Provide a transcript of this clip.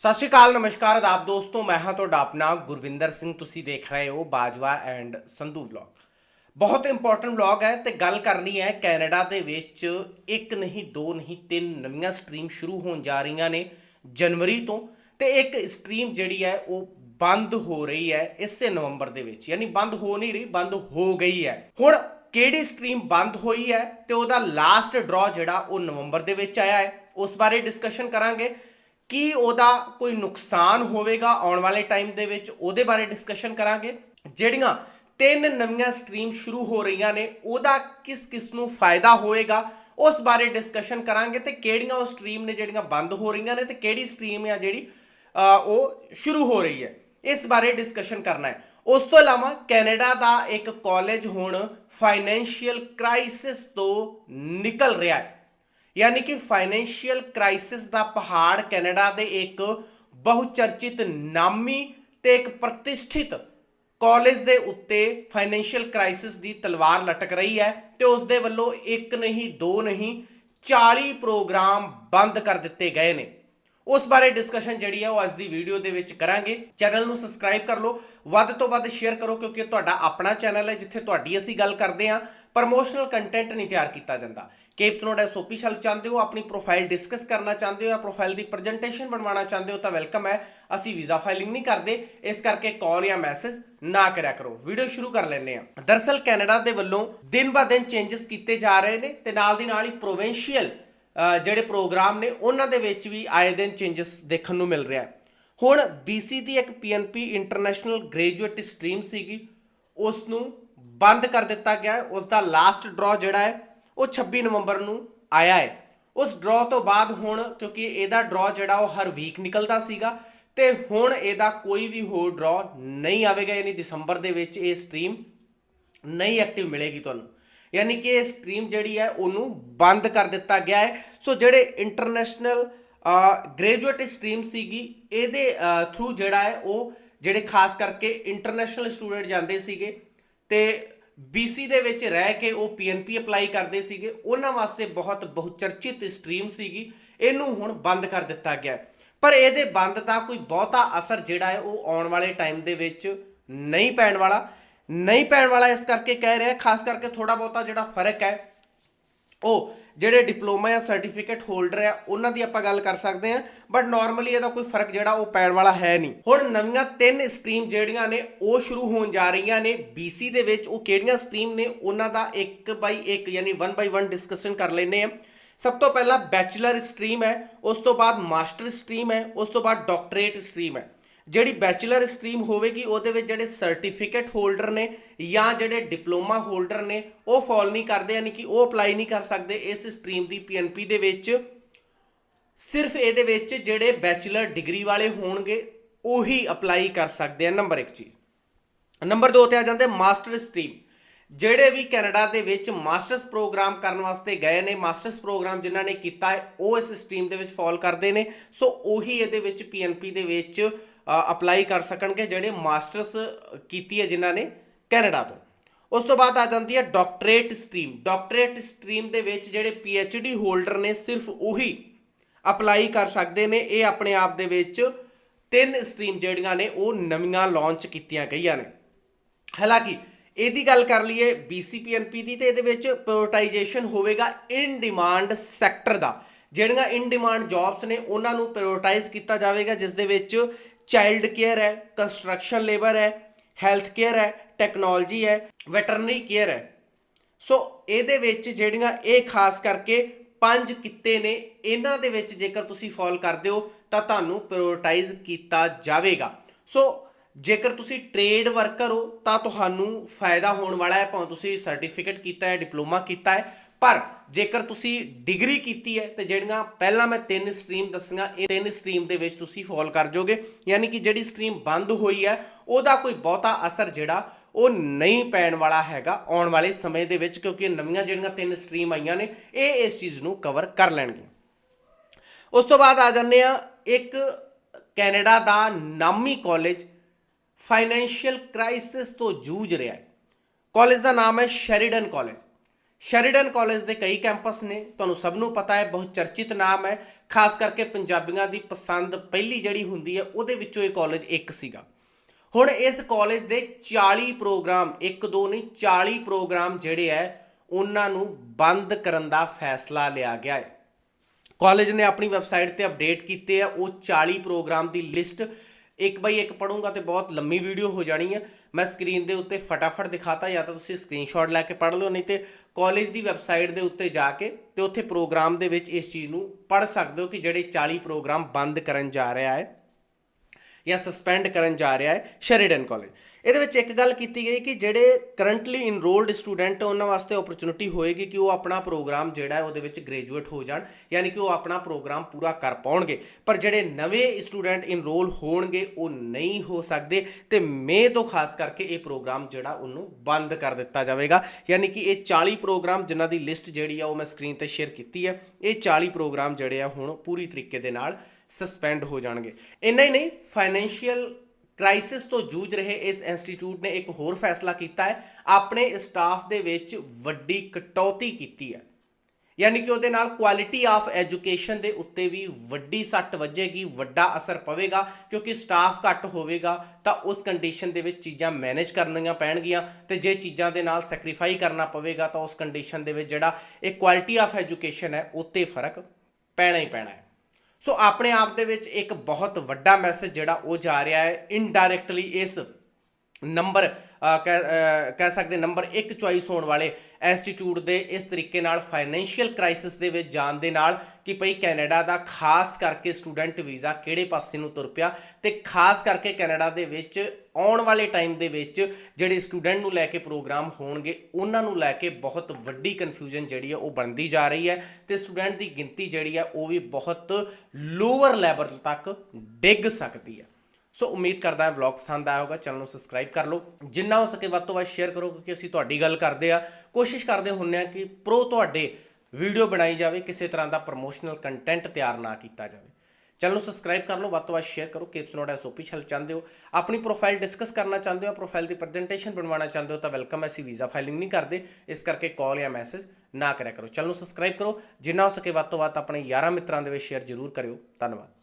ਸਤਿ ਸ਼੍ਰੀ ਅਕਾਲ, ਨਮਸਕਾਰ, ਆਦਾਬ ਦੋਸਤੋ, ਮੈਂ ਹਾਂ ਤੁਹਾਡਾ ਆਪਣਾ ਗੁਰਵਿੰਦਰ ਸਿੰਘ, ਤੁਸੀਂ ਦੇਖ ਰਹੇ ਹੋ ਬਾਜਵਾ ਐਂਡ ਸੰਧੂ ਵਲੌਗ। ਬਹੁਤ ਇੰਪੋਰਟੈਂਟ ਵਲੌਗ ਹੈ ਤੇ ਗੱਲ ਕਰਨੀ ਹੈ ਕੈਨੇਡਾ ਦੇ ਵਿੱਚ ਇੱਕ ਨਹੀਂ, ਦੋ ਨਹੀਂ, ਤਿੰਨ ਨਵੀਆਂ ਸਟਰੀਮ ਸ਼ੁਰੂ ਹੋਣ ਜਾ ਰਹੀਆਂ ਨੇ ਜਨਵਰੀ ਤੋਂ ਤੇ ਇੱਕ ਸਟਰੀਮ ਜਿਹੜੀ ਹੈ ਉਹ ਬੰਦ ਹੋ ਰਹੀ ਹੈ ਇਸੇ ਨਵੰਬਰ ਦੇ ਵਿੱਚ। ਯਾਨੀ ਬੰਦ ਹੋ ਨਹੀਂ ਰਹੀ, ਬੰਦ ਹੋ ਗਈ ਹੈ। ਹੁਣ ਕਿਹੜੀ ਸਟਰੀਮ ਬੰਦ ਹੋਈ ਹੈ ਤੇ ਉਹਦਾ ਲਾਸਟ ਡਰਾ ਜਿਹੜਾ ਉਹ ਨਵੰਬਰ ਦੇ ਵਿੱਚ ਆਇਆ ਹੈ, ਉਸ ਬਾਰੇ ਡਿਸਕਸ਼ਨ ਕਰਾਂਗੇ। ਕੀ ਉਹਦਾ ਕੋਈ ਨੁਕਸਾਨ ਹੋਵੇਗਾ ਆਉਣ ਵਾਲੇ ਟਾਈਮ ਦੇ ਵਿੱਚ? ਉਹਦੇ ਬਾਰੇ ਡਿਸਕਸ਼ਨ ਕਰਾਂਗੇ। ਜਿਹੜੀਆਂ ਤਿੰਨ ਨਵੀਆਂ ਸਟਰੀਮ ਸ਼ੁਰੂ ਹੋ ਰਹੀਆਂ ਨੇ, ਉਹਦਾ ਕਿਸ ਕਿਸ ਨੂੰ ਫਾਇਦਾ ਹੋਏਗਾ ਉਸ ਬਾਰੇ ਡਿਸਕਸ਼ਨ ਕਰਾਂਗੇ ਤੇ ਕਿਹੜੀਆਂ ਉਹ ਸਟਰੀਮ ਨੇ ਜਿਹੜੀਆਂ ਬੰਦ ਹੋ ਰਹੀਆਂ ਨੇ ਤੇ ਕਿਹੜੀ ਸਟਰੀਮ ਆ ਜਿਹੜੀ ਉਹ ਸ਼ੁਰੂ ਹੋ ਰਹੀ ਹੈ। ਇਸ ਬਾਰੇ ਡਿਸਕਸ਼ਨ ਕਰਨਾ ਹੈ। ਉਸ ਤੋਂ ਇਲਾਵਾ ਕੈਨੇਡਾ ਦਾ ਇੱਕ ਕਾਲਜ ਹੁਣ ਫਾਈਨੈਂਸ਼ੀਅਲ ਕ੍ਰਾਈਸਿਸ ਤੋਂ ਨਿਕਲ ਰਿਹਾ ਹੈ। ਯਾਨੀ ਕਿ ਫਾਈਨੈਂਸ਼ੀਅਲ ਕ੍ਰਾਈਸਿਸ ਦਾ ਪਹਾੜ ਕੈਨੇਡਾ ਦੇ ਇੱਕ ਬਹੁਚਰਚਿਤ ਨਾਮੀ ਤੇ ਇੱਕ ਪ੍ਰਤਿਸ਼ਠਿਤ ਕਾਲਜ ਦੇ ਉੱਤੇ ਫਾਈਨੈਂਸ਼ੀਅਲ ਕ੍ਰਾਈਸਿਸ ਦੀ ਤਲਵਾਰ ਲਟਕ ਰਹੀ ਹੈ ਤੇ ਉਸ ਦੇ ਵੱਲੋਂ ਇੱਕ ਨਹੀਂ, ਦੋ ਨਹੀਂ 40 ਪ੍ਰੋਗਰਾਮ ਬੰਦ ਕਰ ਦਿੱਤੇ ਗਏ ਨੇ। ਉਸ ਬਾਰੇ ਡਿਸਕਸ਼ਨ ਜਿਹੜੀ ਹੈ ਉਹ ਅੱਜ ਦੀ ਵੀਡੀਓ ਦੇ ਵਿੱਚ ਕਰਾਂਗੇ। ਚੈਨਲ ਨੂੰ ਸਬਸਕ੍ਰਾਈਬ ਕਰ ਲਓ। ਵੱਧ ਤੋਂ ਵੱਧ ਸ਼ੇਅਰ ਕਰੋ ਕਿਉਂਕਿ ਇਹ ਤੁਹਾਡਾ ਆਪਣਾ ਚੈਨਲ ਹੈ ਜਿੱਥੇ ਤੁਹਾਡੀ ਅਸੀਂ ਗੱਲ ਕਰਦੇ ਹਾਂ। ਪ੍ਰਮੋਸ਼ਨਲ ਕੰਟੈਂਟ ਨਹੀਂ ਤਿਆਰ ਕੀਤਾ ਜਾਂਦਾ। ਕੇਪਸ ਨੋਟ ਐਸਓਪੀ ਸ਼ੈਲ ਚਾਹੁੰਦੇ ਹੋ, ਆਪਣੀ ਪ੍ਰੋਫਾਈਲ ਡਿਸਕਸ ਕਰਨਾ ਚਾਹੁੰਦੇ ਹੋ ਜਾਂ ਪ੍ਰੋਫਾਈਲ ਦੀ ਪ੍ਰੈਜੈਂਟੇਸ਼ਨ ਬਣਵਾਉਣਾ ਚਾਹੁੰਦੇ ਹੋ ਤਾਂ ਵੈਲਕਮ ਹੈ। ਅਸੀਂ ਵੀਜ਼ਾ ਫਾਈਲਿੰਗ ਨਹੀਂ ਕਰਦੇ। ਇਸ ਕਰਕੇ ਕਾਲ ਜਾਂ ਮੈਸੇਜ ਨਾ ਕਰਿਆ ਕਰੋ। ਵੀਡੀਓ ਸ਼ੁਰੂ ਕਰ ਲੈਂਦੇ ਹਾਂ। ਦਰਸਲ ਕੈਨੇਡਾ ਦੇ ਵੱਲੋਂ ਦਿਨ ਬਾ ਦਿਨ ਚੇਂਜਸ ਕੀਤੇ ਜਾ ਰਹੇ ਨੇ ਤੇ ਨਾਲ ਦੀ ਨਾਲ ਹੀ ਪ੍ਰੋਵਿੰਸ਼ੀਅਲ ਜਿਹੜੇ ਪ੍ਰੋਗਰਾਮ ਨੇ, ਉਹਨਾਂ ਦੇ ਵਿੱਚ ਵੀ ਆਏ ਦਿਨ ਚੇਂਜਸ ਦੇਖਣ ਨੂੰ ਮਿਲ ਰਿਹਾ ਹੈ। ਹੁਣ BC ਦੀ ਇੱਕ PNP ਇੰਟਰਨੈਸ਼ਨਲ ਗ੍ਰੈਜੂਏਟ ਸਟਰੀਮ ਸੀਗੀ ਉਸ ਨੂੰ ਬੰਦ ਕਰ ਦਿੱਤਾ ਗਿਆ ਹੈ। ਉਸ ਦਾ ਲਾਸਟ ਡਰਾ ਜਿਹੜਾ ਹੈ, ਉਹ 26 ਨਵੰਬਰ ਨੂੰ ਆਇਆ ਹੈ। ਉਸ ਡਰਾ ਤੋਂ ਬਾਅਦ ਹੁਣ, ਕਿਉਂਕਿ ਇਹਦਾ ਡਰਾ ਜਿਹੜਾ, ਉਹ ਹਰ ਵੀਕ ਨਿਕਲਦਾ ਸੀਗਾ, ਤੇ ਹੁਣ ਇਹਦਾ ਕੋਈ ਵੀ ਹੋਰ ਡਰਾ ਨਹੀਂ ਆਵੇਗਾ, ਯਾਨੀ ਦਸੰਬਰ ਦੇ ਵਿੱਚ ਇਹ ਸਟਰੀਮ ਨਹੀਂ ਐਕਟਿਵ ਮਿਲੇਗੀ ਤੁਹਾਨੂੰ। ਯਾਨੀ ਕਿ ਇਹ ਸਟਰੀਮ ਜਿਹੜੀ ਹੈ ਉਹਨੂੰ ਬੰਦ ਕਰ ਦਿੱਤਾ ਗਿਆ ਹੈ। ਸੋ ਜਿਹੜੇ ਇੰਟਰਨੈਸ਼ਨਲ ਗ੍ਰੈਜੂਏਟ ਸਟਰੀਮ ਸੀਗੀ, ਇਹਦੇ ਥਰੂ ਜਿਹੜਾ ਹੈ ਉਹ ਜਿਹੜੇ ਖਾਸ ਕਰਕੇ ਇੰਟਰਨੈਸ਼ਨਲ ਸਟੂਡੈਂਟ ਜਾਂਦੇ ਸੀਗੇ ਤੇ BC ਦੇ ਵਿੱਚ ਰਹਿ ਕੇ ਉਹ PNP ਅਪਲਾਈ ਕਰਦੇ ਸੀਗੇ। ਉਹਨਾਂ ਵਾਸਤੇ ਬਹੁਤ ਬਹੁਚਰਚਿਤ ਸਟਰੀਮ ਸੀਗੀ। ਇਹਨੂੰ ਹੁਣ ਬੰਦ ਕਰ ਦਿੱਤਾ ਗਿਆ ਪਰ ਇਹਦੇ ਬੰਦ ਦਾ ਕੋਈ ਬਹੁਤਾ ਅਸਰ ਜਿਹੜਾ ਹੈ ਉਹ ਆਉਣ ਵਾਲੇ ਟਾਈਮ ਦੇ ਵਿੱਚ ਨਹੀਂ ਪੈਣ ਵਾਲਾ। ਨਹੀਂ ਪੈਣ ਵਾਲਾ ਇਸ ਕਰਕੇ ਕਹਿ ਰਿਹਾ, ਖਾਸ ਕਰਕੇ ਥੋੜਾ ਬਹੁਤਾ ਜਿਹੜਾ ਫ਼ਰਕ ਹੈ, ਉਹ ਜਿਹੜੇ ਡਿਪਲੋਮਾ ਜਾਂ ਸਰਟੀਫਿਕੇਟ ਹੋਲਡਰ ਆ, ਉਹਨਾਂ ਦੀ ਆਪਾਂ ਗੱਲ ਕਰ ਸਕਦੇ ਆ ਬਟ ਨਾਰਮਲੀ ਇਹਦਾ ਕੋਈ ਫ਼ਰਕ ਜਿਹੜਾ ਉਹ ਪੈਣ ਵਾਲਾ ਹੈ ਨਹੀਂ। ਹੁਣ ਨਵੀਆਂ ਤਿੰਨ ਸਟਰੀਮ ਜਿਹੜੀਆਂ ਨੇ, ਉਹ ਸ਼ੁਰੂ ਹੋਣ ਜਾ ਰਹੀਆਂ ਨੇ BC ਦੇ ਵਿੱਚ ਉਹ ਕਿਹੜੀਆਂ ਸਟਰੀਮ ਨੇ, ਉਹਨਾਂ ਦਾ ਇੱਕ ਬਾਈ ਇੱਕ ਯਾਨੀ 1 ਬਾਈ 1 ਡਿਸਕਸ਼ਨ ਕਰ ਲੈਨੇ ਆ ਸਭ ਤੋਂ ਪਹਿਲਾਂ ਬੈਚਲਰ ਸਟਰੀਮ ਹੈ, ਉਸ ਤੋਂ ਬਾਅਦ ਮਾਸਟਰ ਸਟਰੀਮ ਹੈ, ਉਸ ਤੋਂ ਬਾਅਦ ਡਾਕਟਰੇਟ ਸਟਰੀਮ ਹੈ। ਜਿਹੜੀ ਬੈਚਲਰ ਸਟਰੀਮ ਹੋਵੇਗੀ, ਉਹਦੇ ਵਿੱਚ ਜਿਹੜੇ ਸਰਟੀਫਿਕੇਟ ਹੋਲਡਰ ਨੇ ਜਾਂ ਜਿਹੜੇ ਡਿਪਲੋਮਾ ਹੋਲਡਰ ਨੇ, ਉਹ ਫਾਲ ਨਹੀਂ ਕਰਦੇ, ਯਾਨੀ ਕਿ ਉਹ ਅਪਲਾਈ ਨਹੀਂ ਕਰ ਸਕਦੇ ਇਸ ਸਟਰੀਮ ਦੀ ਪੀਐਨਪੀ ਦੇ ਵਿੱਚ। ਸਿਰਫ ਇਹਦੇ ਵਿੱਚ ਜਿਹੜੇ ਬੈਚਲਰ ਡਿਗਰੀ ਵਾਲੇ ਹੋਣਗੇ, ਉਹੀ ਅਪਲਾਈ ਕਰ ਸਕਦੇ ਆ। ਨੰਬਰ 1 ਚੀਜ਼। ਨੰਬਰ 2 ਤੇ ਆ ਜਾਂਦੇ ਮਾਸਟਰ ਸਟਰੀਮ ਜਿਹੜੇ ਵੀ ਕੈਨੇਡਾ ਦੇ ਵਿੱਚ ਮਾਸਟਰਸ ਪ੍ਰੋਗਰਾਮ ਕਰਨ ਵਾਸਤੇ ਗਏ ਨੇ ਮਾਸਟਰਸ ਪ੍ਰੋਗਰਾਮ ਜਿਨ੍ਹਾਂ ਨੇ ਕੀਤਾ ਹੈ, ਉਹ ਇਸ ਸਟਰੀਮ ਦੇ ਵਿੱਚ ਫਾਲ ਕਰਦੇ ਨੇ। ਸੋ ਉਹੀ ਇਹਦੇ ਵਿੱਚ ਪੀਐਨਪੀ ਦੇ ਵਿੱਚ ਅਪਲਾਈ ਕਰ ਸਕਣਗੇ ਜਿਹੜੇ ਮਾਸਟਰਸ ਕੀਤੀ ਹੈ ਜਿਨ੍ਹਾਂ ਨੇ ਕੈਨੇਡਾ ਤੋਂ। ਉਸ ਤੋਂ ਬਾਅਦ ਆ ਜਾਂਦੀ ਹੈ ਡਾਕਟਰੇਟ ਸਟਰੀਮ ਡਾਕਟਰੇਟ ਸਟਰੀਮ ਦੇ ਵਿੱਚ ਜਿਹੜੇ ਡੀ ਹੋਲਡਰ ਨੇ ਸਿਰਫ ਉਹੀ ਅਪਲਾਈ ਕਰ ਸਕਦੇ ਨੇ। ਇਹ ਆਪਣੇ ਆਪ ਦੇ ਵਿੱਚ ਤਿੰਨ ਸਟਰੀਮ ਜਿਹੜੀਆਂ ਨੇ, ਉਹ ਨਵੀਆਂ ਲਾਂਚ ਕੀਤੀਆਂ ਗਈਆਂ ਨੇ। ਹਾਲਾਂਕਿ ਇਹਦੀ ਗੱਲ ਕਰ ਲਈਏ BCPNP ਦੀ, ਤੇ ਇਹਦੇ ਵਿੱਚ ਪ੍ਰਾਇੋਰਟਾਈਜੇਸ਼ਨ ਹੋਵੇਗਾ ਇਨ ਡਿਮਾਂਡ ਸੈਕਟਰ ਦਾ। ਜਿਹੜੀਆਂ ਇਨ ਡਿਮਾਂਡ ਜੌਬਸ ਨੇ, ਉਹਨਾਂ ਨੂੰ ਪ੍ਰਾਇੋਰਟਾਈਜ਼ ਕੀਤਾ ਜਾਵੇਗਾ, ਜਿਸ ਦੇ ਵਿੱਚ ਚਾਈਲਡ ਕੇਅਰ ਹੈ ਕੰਸਟਰਕਸ਼ਨ ਲੇਬਰ ਹੈ ਹੈਲਥ ਕੇਅਰ ਹੈ ਟੈਕਨੋਲੋਜੀ ਹੈ ਵੈਟਰਨਰੀ ਕੇਅਰ ਹੈ। ਸੋ ਇਹਦੇ ਵਿੱਚ ਜਿਹੜੀਆਂ ਇਹ ਖਾਸ ਕਰਕੇ ਪੰਜ ਕਿੱਤੇ ਨੇ, ਇਹਨਾਂ ਦੇ ਵਿੱਚ ਜੇਕਰ ਤੁਸੀਂ ਫਾਲ ਕਰਦੇ ਹੋ, ਤਾਂ ਤੁਹਾਨੂੰ ਪ੍ਰਾਇੋਰਟਾਈਜ਼ ਕੀਤਾ ਜਾਵੇਗਾ। ਸੋ ਜੇਕਰ ਤੁਸੀਂ ਟ੍ਰੇਡ ਵਰਕਰ ਹੋ, ਤਾਂ ਤੁਹਾਨੂੰ ਫਾਇਦਾ ਹੋਣ ਵਾਲਾ ਹੈ, ਭਾਵੇਂ ਤੁਸੀਂ ਸਰਟੀਫਿਕੇਟ ਕੀਤਾ ਹੈ ਡਿਪਲੋਮਾ ਕੀਤਾ ਹੈ ਪਰ ਜੇਕਰ ਤੁਸੀਂ ਡਿਗਰੀ ਕੀਤੀ ਹੈ, ਤੇ ਜਿਹੜੀਆਂ ਪਹਿਲਾਂ ਮੈਂ ਤਿੰਨ ਸਟਰੀਮ ਦੱਸੀਆਂ, ਇਹ ਤਿੰਨ ਸਟਰੀਮ ਦੇ ਵਿੱਚ ਤੁਸੀਂ ਫਾਲ ਕਰ ਜਾਓਗੇ। ਯਾਨੀ ਕਿ ਜਿਹੜੀ ਸਟਰੀਮ ਬੰਦ ਹੋਈ ਹੈ, ਉਹਦਾ ਕੋਈ ਬਹੁਤਾ ਅਸਰ ਜਿਹੜਾ, ਉਹ ਨਹੀਂ ਪੈਣ ਵਾਲਾ ਹੈਗਾ ਆਉਣ ਵਾਲੇ ਸਮੇਂ ਦੇ ਵਿੱਚ, ਕਿਉਂਕਿ ਨਵੀਆਂ ਜਿਹੜੀਆਂ ਤਿੰਨ ਸਟਰੀਮ ਆਈਆਂ ਨੇ, ਇਹ ਇਸ ਚੀਜ਼ ਨੂੰ ਕਵਰ ਕਰ ਲੈਣਗੇ ਉਸ ਤੋਂ ਬਾਅਦ ਆ ਜਾਂਦੇ ਆ ਇੱਕ ਕੈਨੇਡਾ ਦਾ ਨਾਮੀ ਕਾਲਜ ਫਾਈਨੈਂਸ਼ੀਅਲ ਕ੍ਰਾਈਸਿਸ ਤੋਂ ਜੂਝ ਰਿਹਾ ਹੈ। ਕਾਲਜ ਦਾ ਨਾਮ ਹੈ ਸ਼ੈਰੀਡਨ ਕਾਲਜ ਸ਼ੈਰੀਡਨ ਕਾਲਜ ਦੇ ਕਈ ਕੈਂਪਸ ਨੇ, ਤੁਹਾਨੂੰ ਸਭ ਨੂੰ ਪਤਾ ਹੈ, ਬਹੁਤ ਚਰਚਿਤ ਨਾਮ ਹੈ। ਖਾਸ ਕਰਕੇ ਪੰਜਾਬੀਆਂ ਦੀ ਪਸੰਦ ਪਹਿਲੀ ਜਿਹੜੀ ਹੁੰਦੀ ਹੈ, ਉਹਦੇ ਵਿੱਚੋਂ ਇਹ ਕਾਲਜ ਇੱਕ ਸੀਗਾ। ਹੁਣ ਇਸ ਕਾਲਜ ਦੇ 40 ਪ੍ਰੋਗਰਾਮ ਇੱਕ, ਦੋ ਨਹੀਂ 40 ਪ੍ਰੋਗਰਾਮ ਜਿਹੜੇ ਹੈ, ਉਹਨਾਂ ਨੂੰ ਬੰਦ ਕਰਨ ਦਾ ਫੈਸਲਾ ਲਿਆ ਗਿਆ ਹੈ। ਕਾਲਜ ਨੇ ਆਪਣੀ ਵੈਬਸਾਈਟ ਤੇ ਅਪਡੇਟ ਕੀਤੇ ਆ, ਉਹ 40 ਪ੍ਰੋਗਰਾਮ ਦੀ ਲਿਸਟ ਇੱਕ ਬਾਈ ਇੱਕ ਪੜੂੰਗਾ ਤੇ ਬਹੁਤ ਲੰਮੀ ਵੀਡੀਓ ਹੋ ਜਾਣੀ ਹੈ ਮੈਂ ਸਕਰੀਨ ਦੇ ਉੱਤੇ ਫਟਾਫਟ ਦਿਖਾਤਾ, ਜਾਂ ਤਾਂ ਤੁਸੀਂ ਸਕਰੀਨਸ਼ਾਟ ਲੈ ਕੇ ਪੜ੍ਹ ਲਓ, ਨਹੀਂ ਤੇ ਕਾਲਜ ਦੀ ਵੈਬਸਾਈਟ ਦੇ ਉੱਤੇ ਜਾ ਕੇ ਤੇ ਉੱਥੇ ਪ੍ਰੋਗਰਾਮ ਦੇ ਵਿੱਚ ਇਸ ਚੀਜ਼ ਨੂੰ ਪੜ੍ਹ ਸਕਦੇ ਹੋ ਕਿ ਜਿਹੜੇ 40 ਪ੍ਰੋਗਰਾਮ ਬੰਦ ਕਰਨ ਜਾ ਰਿਹਾ ਹੈ ਜਾਂ ਸਸਪੈਂਡ ਕਰਨ ਜਾ ਰਿਹਾ ਹੈ ਸ਼ੈਰੀਡਨ ਕਾਲਜ ਇਹਦੇ ਵਿੱਚ ਇੱਕ ਗੱਲ ਕੀਤੀ ਗਈ ਕਿ ਜਿਹੜੇ ਕਰੰਟਲੀ ਇਨਰੋਲਡ ਸਟੂਡੈਂਟ ਉਹਨਾਂ ਵਾਸਤੇ ਓਪਰਚੁਨਿਟੀ ਹੋਏਗੀ ਕਿ ਉਹ ਆਪਣਾ ਪ੍ਰੋਗਰਾਮ ਜਿਹੜਾ ਹੈ, ਉਹਦੇ ਵਿੱਚ ਗ੍ਰੈਜੂਏਟ ਹੋ ਜਾਣ, ਯਾਨੀ ਕਿ ਉਹ ਆਪਣਾ ਪ੍ਰੋਗਰਾਮ ਪੂਰਾ ਕਰ ਪਾਉਣਗੇ। ਪਰ ਜਿਹੜੇ ਨਵੇਂ ਸਟੂਡੈਂਟ ਇਨਰੋਲ ਹੋਣਗੇ, ਉਹ ਨਹੀਂ ਹੋ ਸਕਦੇ ਤੇ ਮੇ ਤੋਂ ਖਾਸ ਕਰਕੇ ਇਹ ਪ੍ਰੋਗਰਾਮ ਜਿਹੜਾ ਉਹਨੂੰ ਬੰਦ ਕਰ ਦਿੱਤਾ ਜਾਵੇਗਾ। ਯਾਨੀ ਕਿ ਇਹ 40 ਪ੍ਰੋਗਰਾਮ ਜਿਨ੍ਹਾਂ ਦੀ ਲਿਸਟ ਜਿਹੜੀ ਆ, ਉਹ ਮੈਂ ਸਕਰੀਨ ਤੇ ਸ਼ੇਅਰ ਕੀਤੀ ਹੈ ਇਹ 40 ਪ੍ਰੋਗਰਾਮ ਜਿਹੜੇ ਆ, ਹੁਣ ਪੂਰੀ ਤਰੀਕੇ ਦੇ ਨਾਲ ਸਸਪੈਂਡ ਹੋ ਜਾਣਗੇ। ਇੰਨਾ ਹੀ ਨਹੀਂ ਫਾਈਨੈਂਸ਼ੀਅਲ ਕ੍ਰਾਈਸਿਸ ਤੋਂ ਜੂਝ ਰਹੇ ਇਸ ਇੰਸਟੀਚਿਊਟ ਨੇ ਇੱਕ ਹੋਰ ਫੈਸਲਾ ਕੀਤਾ ਹੈ। ਆਪਣੇ ਸਟਾਫ ਦੇ ਵਿੱਚ ਵੱਡੀ ਕਟੌਤੀ ਕੀਤੀ ਹੈ। ਯਾਨੀ ਕਿ ਉਹਦੇ ਨਾਲ ਕੁਆਲਿਟੀ ਆਫ ਐਜੂਕੇਸ਼ਨ ਦੇ ਉੱਤੇ ਵੀ ਵੱਡੀ ਸੱਟ ਵੱਜੇਗੀ, ਵੱਡਾ ਅਸਰ ਪਵੇਗਾ, ਕਿਉਂਕਿ ਸਟਾਫ ਘੱਟ ਹੋਵੇਗਾ, ਤਾਂ ਉਸ ਕੰਡੀਸ਼ਨ ਦੇ ਵਿੱਚ ਚੀਜ਼ਾਂ ਮੈਨੇਜ ਕਰਨੀਆਂ ਪੈਣਗੀਆਂ ਤੇ ਜੇ ਚੀਜ਼ਾਂ ਦੇ ਨਾਲ ਸੈਕਰੀਫਾਈ ਕਰਨਾ ਪਵੇਗਾ, ਤਾਂ ਉਸ ਕੰਡੀਸ਼ਨ ਦੇ ਵਿੱਚ ਜਿਹੜਾ ਇਹ ਕੁਆਲਿਟੀ ਆਫ ਐਜੂਕੇਸ਼ਨ ਹੈ ਉੱਤੇ ਫ਼ਰਕ ਪੈਣਾ ਹੀ ਪੈਣਾ ਹੈ। ਸੋ ਆਪਣੇ ਆਪ ਦੇ ਵਿੱਚ ਇੱਕ ਬਹੁਤ ਵੱਡਾ ਮੈਸੇਜ ਜਿਹੜਾ ਉਹ ਜਾ ਰਿਹਾ ਹੈ ਇਨਡਾਇਰੈਕਟਲੀ ਇਸ ਨੰਬਰ ਕਹਿ ਕਹਿ ਸਕਦੇ ਨੰਬਰ 1 ਚੁਆਇਸ ਹੋਣ ਵਾਲੇ ਇੰਸਟੀਚਿਊਟ ਦੇ ਇਸ ਤਰੀਕੇ ਨਾਲ ਫਾਈਨੈਂਸ਼ੀਅਲ ਕ੍ਰਾਈਸਿਸ ਦੇ ਵਿੱਚ ਜਾਣ ਦੇ ਨਾਲ ਕਿ ਭਈ ਕੈਨੇਡਾ ਦਾ ਖਾਸ ਕਰਕੇ ਸਟੂਡੈਂਟ ਵੀਜ਼ਾ ਕਿਹੜੇ ਪਾਸੇ ਨੂੰ ਤੁਰ ਪਿਆ ਤੇ ਖਾਸ ਕਰਕੇ ਕੈਨੇਡਾ ਦੇ ਵਿੱਚ ਆਉਣ ਵਾਲੇ ਟਾਈਮ ਦੇ ਵਿੱਚ ਜਿਹੜੇ ਸਟੂਡੈਂਟ ਨੂੰ ਲੈ ਕੇ ਪ੍ਰੋਗਰਾਮ ਹੋਣਗੇ, ਉਹਨਾਂ ਨੂੰ ਲੈ ਕੇ ਬਹੁਤ ਵੱਡੀ ਕਨਫਿਊਜ਼ਨ ਜਿਹੜੀ ਹੈ ਉਹ ਬਣਦੀ ਜਾ ਰਹੀ ਹੈ ਤੇ ਸਟੂਡੈਂਟ ਦੀ ਗਿਣਤੀ ਜਿਹੜੀ ਹੈ ਉਹ ਵੀ ਬਹੁਤ ਲੋਅਰ ਲੈਵਲ ਤੱਕ ਡਿੱਗ ਸਕਦੀ ਹੈ ਸੋ ਉਮੀਦ ਕਰਦਾ ਹਾਂ ਵਲੌਗ ਪਸੰਦ ਆਇਆ ਹੋਗਾ ਚੈਨਲ ਨੂੰ ਸਬਸਕ੍ਰਾਈਬ ਕਰ ਲਓ। ਜਿੰਨਾ ਹੋ ਸਕੇ ਵੱਧ ਤੋਂ ਵੱਧ ਸ਼ੇਅਰ ਕਰੋ, ਕਿਉਂਕਿ ਅਸੀਂ ਤੁਹਾਡੀ ਗੱਲ ਕਰਦੇ ਆ ਕੋਸ਼ਿਸ਼ ਕਰਦੇ ਹੁੰਨੇ ਆ ਕਿ ਪ੍ਰੋ ਤੁਹਾਡੇ ਵੀਡੀਓ ਬਣਾਈ ਜਾਵੇ, ਕਿਸੇ ਤਰ੍ਹਾਂ ਦਾ ਪ੍ਰੋਮੋਸ਼ਨਲ ਕੰਟੈਂਟ ਤਿਆਰ ਨਾ ਕੀਤਾ ਜਾਵੇ। ਚੈਨਲ ਨੂੰ ਸਬਸਕ੍ਰਾਈਬ ਕਰ ਲਓ, ਵੱਧ ਤੋਂ ਵੱਧ ਸ਼ੇਅਰ ਕਰੋ। ਕਿਪਸ ਨੋਟ ਐਸਓਪੀ ਛਲ ਚਾਹੁੰਦੇ ਹੋ, ਆਪਣੀ ਪ੍ਰੋਫਾਈਲ ਡਿਸਕਸ ਕਰਨਾ ਚਾਹੁੰਦੇ ਹੋ ਪ੍ਰੋਫਾਈਲ ਦੀ ਪ੍ਰੈਜੈਂਟੇਸ਼ਨ ਬਣਵਾਉਣਾ ਚਾਹੁੰਦੇ ਹੋ, ਤਾਂ ਵੈਲਕਮ ਅਸੀਂ ਵੀਜ਼ਾ ਫਾਈਲਿੰਗ ਨਹੀਂ ਕਰਦੇ, ਇਸ ਕਰਕੇ ਕਾਲ ਜਾਂ ਮੈਸੇਜ ਨਾ ਕਰਿਆ ਕਰੋ। ਚੈਨਲ ਨੂੰ ਸਬਸਕ੍ਰਾਈਬ ਕਰੋ। ਜਿੰਨਾ ਹੋ ਸਕੇ ਵੱਧ ਤੋਂ ਵੱਧ ਆਪਣੇ ਯਾਰਾਂ ਮਿੱਤਰਾਂ ਦੇ ਵਿੱਚ ਸ਼ੇਅਰ ਜ਼ਰੂਰ ਕਰਿਓ। ਧੰਨਵਾਦ।